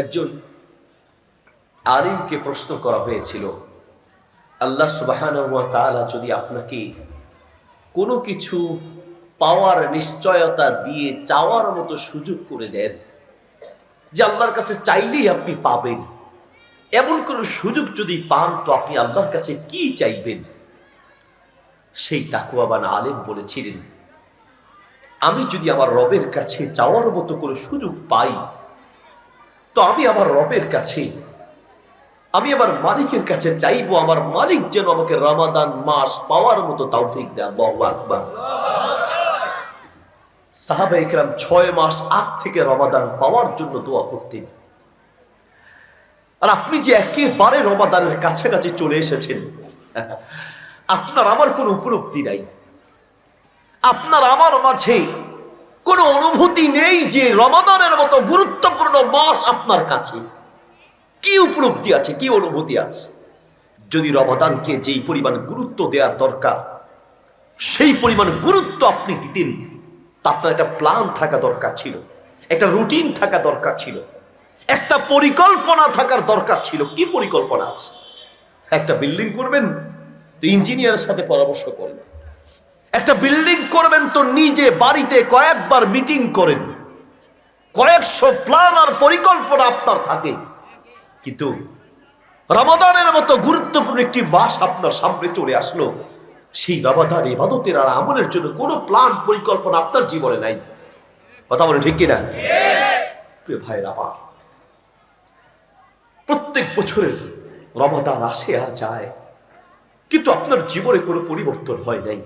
একজন আলিমকে প্রশ্ন করা হয়েছিল, আল্লাহ সুবাহান যদি আপনাকে কোনো কিছু পাওয়ার নিশ্চয়তা দিয়ে চাওয়ার মতো সুযোগ করে দেন, যে আল্লাহর কাছে চাইলেই আপনি পাবেন, এমন কোনো সুযোগ যদি পান, তো আপনি আল্লাহর কাছে কি চাইবেন? সেই তাকুয়াবান আলেম বলেছিলেন, আমি যদি আমার রবের কাছে চাওয়ার মতো কোনো সুযোগ পাই তো আমি আমার রবের কাছে। আমি আমার মালিকের কাছে চাইব, আমার মালিক যেন আমাকে রমাদান মাস পাওয়ার মতো তৌফিক দেয় আল্লাহু আকবার। সাহাবা একরাম ছয় মাস আগ থেকে রমাদান পাওয়ার জন্য দোয়া করতেন। আর আপনি যে একেবারে রমাদানের কাছাকাছি চলে এসেছেন, আপনার আমার কোনো উপলব্ধি নাই। আপনার আমার মাঝে কোনো অনুভূতি নেই যে রমাদানের মতো গুরুত্বপূর্ণ মাস আপনার কাছে। কি উপলব্ধি আছে, কি অনুভূতি আছে? যদি রমাদানকে যেই পরিমাণ গুরুত্ব দেওয়ার দরকার, সেই পরিমাণ গুরুত্ব আপনি দিতেন আপনার একটা প্ল্যান থাকা দরকার ছিল, একটা রুটিন থাকা দরকার ছিল, একটা পরিকল্পনা থাকার দরকার ছিল। কি পরিকল্পনা আছে? একটা বিল্ডিং করবেন, তো ইঞ্জিনিয়ারের সাথে পরামর্শ করবেন। একটা বিল্ডিং করবেন তো নিজে বাড়িতে কয়েকবার মিটিং করেন। কয়েকশো প্ল্যান আর পরিকল্পনা আপনার থাকে। কিন্তু রমাদানের মতো গুরুত্বপূর্ণ একটি মাস আপনার সামনে চলে আসলো। সেই রমাদান ইবাদতের আর আমলের জন্য কোনো প্ল্যান পরিকল্পনা আপনার জীবনে নাই। কথা বলে ঠিক কিনা? প্রিয় ভাই রামা প্রত্যেক বছরের রমাদান আসে আর যায়। কিন্তু আপনার জীবনে কোনো পরিবর্তন হয় নাই।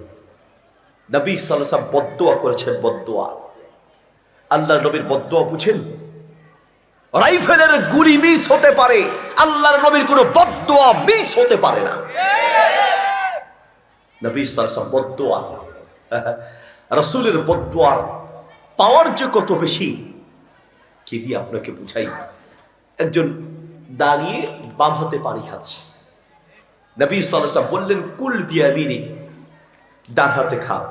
নবী সালাম বদোয়া করেছেন বদোয়া আল্লাহ নবীর বদোয়া বুঝেন? রাইফেলের গুলি মিস হতে পারে, আল্লাহর নবীর কোনো বদোয়া মিস হতে পারে না। নবী সালাম বদোয়া রসুলের বদোয়ার পাওয়ার যে কত বেশি, কি দিয়ে আপনাকে বুঝাই? একজন দাঁড়িয়ে বাম হাতে পানি খাচ্ছে। নবী সালাম বললেন, কুল বিয়ামিনী ডান হাতে খাও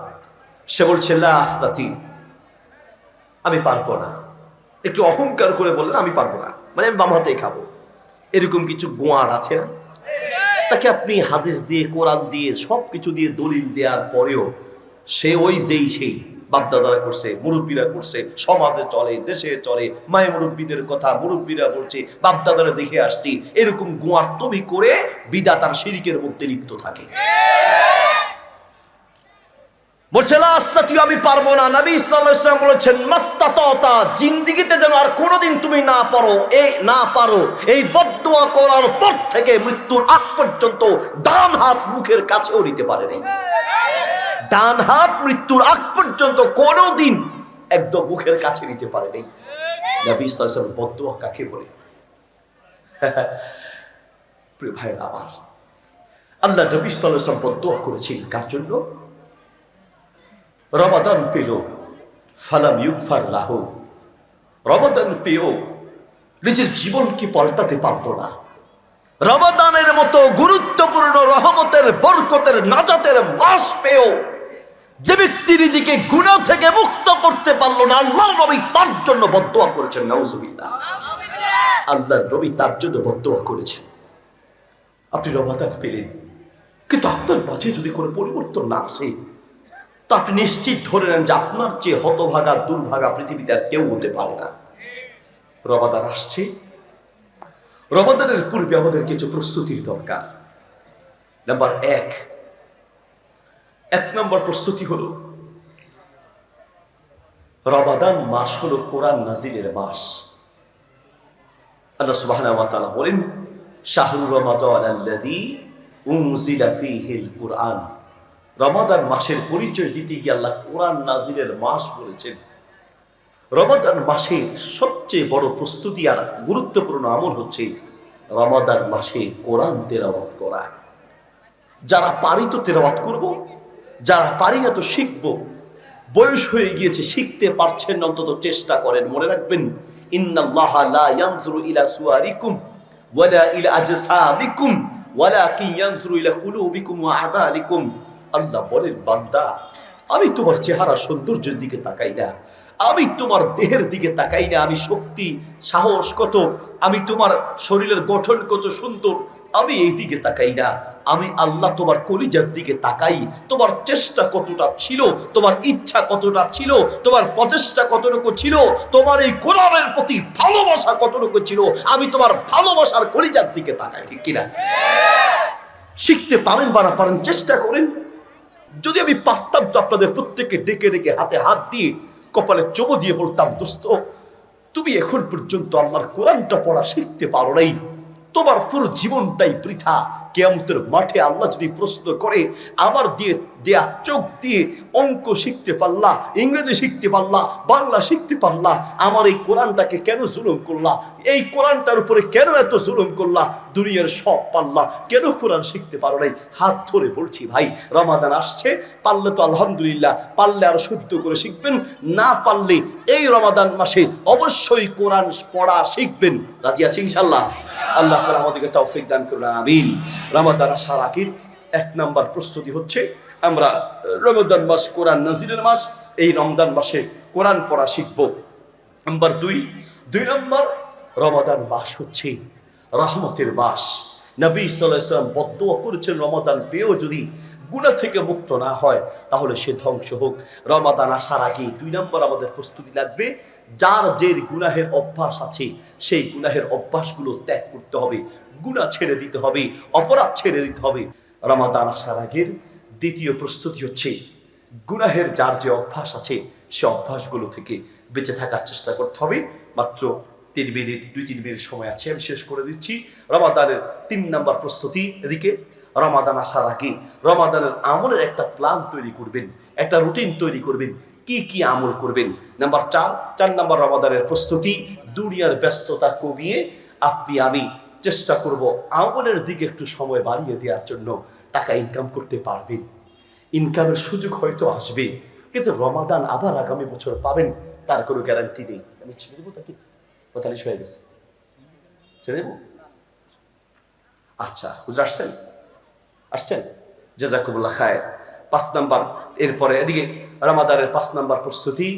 সে বলছে, লা আস্তাতি আমি পারব না। একটু অহংকার করে বললেন, আমি পারব না। মানে আমি বাম হাতে খাব। এরকম কিছু গোয়ার আছে না? তাকে আপনি হাদিস দিয়ে, কোরআন দিয়ে সব কিছু দিয়ে দলিল দেওয়ার পরেও সে ওই যেই সেই বাপদাদারা করছে, মুরব্বীরা করছে, সমাজে চলে, দেশে চলে মায়ে মুরব্বীদের কথা মুরব্বীরা বলছে, বাপদাদারা দেখে আসছি, এরকম গোয়ার তবি করে বিদা তার শিরিকের মধ্যে লিপ্ত থাকে। বলছে লাস্তাতি আমি পারব না। নবী ইসলাম বলেছেন মাস্তাতা জিন্দিগিতে যেন আর কোনোদিন তুমি না পারো এই না পারো। এই বদুয়া করার পর থেকে মৃত্যুর আগ পর্যন্ত ডান হাত মুখের কাছেও নিতে পারেনি। ডান হাত মৃত্যুর আগ পর্যন্ত কোনোদিন একদম মুখের কাছে নিতে পারেনি। নবী ইসলাম বদুয়া কাকে বলে? ভাইয়ের আবার আল্লাহ নবী ইসলাম বদুয়া করেছেন কার জন্য? রমাদান পেল, ফালাম ইউকফার লাহ। রমাদান পেও নিজের জীবনকে পাল্টাতে পারল না। রমাদানের মতো গুরুত্বপূর্ণ রহমতের, বরকতের, নাজাতের মাস পেও যে ব্যক্তি নিজেকে গুণা থেকে মুক্ত করতে পারল না, আল্লাহর নবী তার জন্য বদোয়া করেছেন, নাউজুবিল্লাহ। আল্লাহর নবী তার জন্য বদোয়া করেছেন। আপনি রমাদান পেলেন, কিন্তু আপনার মাঝে যদি কোনো পরিবর্তন না আসে তো আপনি নিশ্চিত ধরে নেন যে আপনার চেয়ে হতভাগা, দুর্ভাগা পৃথিবীতে আর কেউ হতে পারে না। রমাদান আসছে। রমাদানের পূর্বে আমাদের কিছু প্রস্তুতির দরকার। নাম্বার এক এক নম্বর প্রস্তুতি হলো, রবাদান মাস হলো কোরআন নাজিলের মাস। আল্লাহ তাআলা বলেন, শাহরু রমাদান আল্লাযী উনজিলা ফীহিল কুরআন। রমাদান মাসের পরিচয় দিতে গিয়ে আল্লাহ কোরআন নাজিরের মাস বলেছেন। রমাদান মাসের সবচেয়ে বড় প্রস্তুতি আর গুরুত্বপূর্ণ আমল হচ্ছে রমাদান মাসে কোরআন তেলাওয়াত করা। যারা পারি তো তেলাওয়াত করব, যারা পারি না তো শিখব। বয়স হয়ে গিয়েছে, শিখতে পারছেন অন্তত চেষ্টা করেন। মনে রাখবেন, ইন্নাল্লাহ লা ইলা ইলা ইলা আল্লাহ বলেন, বান্দা, আমি তোমার চেহারা সৌন্দর্যের দিকে তাকাই না। আমি তোমার দেহের দিকে তাকাই না। আমি শক্তি, সাহস কত? আমি তোমার শরীরের গঠন কত সুন্দর? আমি এই দিকে তাকাই না। আমি আল্লাহ তোমার কলিজার দিকে তাকাই। তোমার চেষ্টা কতটা ছিল? তোমার ইচ্ছা কতটা ছিল? তোমার প্রচেষ্টা কতটুকু ছিল? তোমার এই কোরআনের প্রতি ভালোবাসা কতটুকু ছিল? আমি তোমার ভালোবাসার কলিজার দিকে তাকাই, ঠিক কিনা? শিখতে পারেন বা না পারেন চেষ্টা করেন। যদি আমি পারতাম তো আপনাদের প্রত্যেককে ডেকে ডেকে হাতে হাত দিয়ে কপালে চমো দিয়ে বলতাম, দোস্ত, তুমি এখন পর্যন্ত আল্লাহর কোরআনটা পড়া শিখতে পারো নাই। তোমার পুরো জীবনটাই বৃথা কেয়ামতের মাঠে আল্লাহ যদি প্রশ্ন করে, আমার দিয়ে, দেয়া চোখ দিয়ে অঙ্ক শিখতে পারলা, ইংরেজি শিখতে পারলা, বাংলা শিখতে পারলা, আমার এই কোরআনটাকে কেন জুলুম করলা, এই কোরআনটার উপরে কেন এত জুলুম করলা, দুনিয়ার সব পাল্লা কেন কোরআন শিখতে পারো নাই? হাত ধরে বলছি ভাই, রমাদান আসছে, পারলে তো আলহামদুলিল্লাহ, পারলে আর শুদ্ধ করে শিখবেন, না পারলে এই রমাদান মাসে অবশ্যই কোরআন পড়া শিখবেন। রাজি আছে ইনশাল্লাহ আল্লাহ তালা আমাদেরকে তৌফিক দান করুন, আমিন। রমাদান আসার আগের এক নাম্বার প্রস্তুতি হচ্ছে। আমরা রমদান মাস, কোরআন নাজিরের মাস, এই রমদান মাসে কোরআন পড়া শিখব। নাম্বার দুই দুই নম্বর, রমাদান মাস হচ্ছে রহমতের মাস। নবী সাল্লাম বদুয়া করেছেন, রমাদান পেয়েও যদি গুণা থেকে মুক্ত না হয়, তাহলে সে ধ্বংস হোক। রমাদান আসার আগে দুই নম্বর আমাদের প্রস্তুতি লাগবে, যার যে গুনাহের অভ্যাস আছে, সেই গুনাহের অভ্যাসগুলো ত্যাগ করতে হবে গুণা ছেড়ে দিতে হবে, অপরাধ ছেড়ে দিতে হবে। রমাদান আসার আগের দ্বিতীয় প্রস্তুতি হচ্ছে, গুনাহের যার যে অভ্যাস আছে, সে অভ্যাসগুলো থেকে বেঁচে থাকার চেষ্টা করতে হবে। মাত্র তিন মিনিট, দুই, তিন মিনিট সময় আছে, আমি শেষ করে দিচ্ছি। রমাদানের তিন নাম্বার প্রস্তুতি এদিকে। রমাদান আসার আগে রমাদানের আমলের একটা প্ল্যান তৈরি করবেন, একটা রুটিন তৈরি করবেন, কি কি আমল করবেন? নাম্বার চার চার নাম্বার রমাদানের প্রস্তুতি, দুনিয়ার ব্যস্ততা কমিয়ে আপনি, আমি চেষ্টা করব আমলের দিকে একটু সময় বাড়িয়ে দেওয়ার জন্য টাকা ইনকাম করতে পারবেন। ইনকামের সুযোগ হয়তো আসবে, কিন্তু রমাদান আবার আগামী বছর পাবেন, তার কোনো গ্যারান্টি নেই। আমি ছেড়ে পঁয়তাল্লিশ হয়ে গেছে। ছেড়ে দেবো? আচ্ছা বুঝে আসছেন? আসছেন? জেজাকুবুল্লাহ খায়। পাঁচ নাম্বার, এরপরে এদিকে রমাদানের পাঁচ নাম্বার প্রস্তুতি,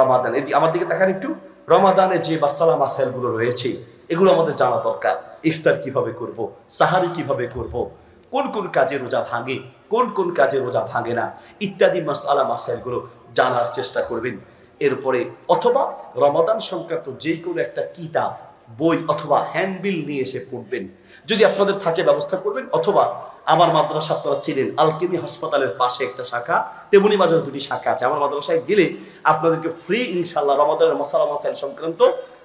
রমাদান। এদিকে আমার দিকে তাকান একটু। রমাদানে যে বাসালা মাসাইলগুলো রয়েছে, এগুলো আমাদের জানা দরকার। ইফতার কীভাবে করব, সাহারি কীভাবে করব, কোন কোন কাজে রোজা ভাঙে, কোন কোন কাজে রোজা ভাঙে না, ইত্যাদি মাসালা, মাসাইলগুলো জানার চেষ্টা করবেন। এরপরে অথবা রমাদান সংক্রান্ত যে কোনো একটা কিতাব, বই অথবা হ্যান্ডবিল নিয়ে এসে পড়বেন। যদি আপনাদের থাকে ব্যবস্থা করবেন, অথবা আমার মাদ্রাসা আপনারা চিনেন, আলকেমি হাসপাতালের পাশে একটা শাখা, তেমনি বাজারে দুটি শাখা আছে। আমার মাদ্রাসায় গেলে আপনাদেরকে ফ্রি ইনশাল্লাহ রমাদানের মশালা মাসাইল সংক্রান্ত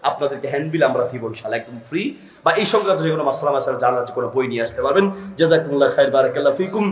আপনাদেরকে হ্যান্ডবিল আমরা দিব ইনশাল্লাহ একদম ফ্রি বা এই সংক্রান্ত যে কোনো মশালা মাসাইল জানার যে কোনো বই নিয়ে আসতে পারবেন। জেজাকুমুল্লাহ খাইর, বারাকাল্লাহ ফিকুম।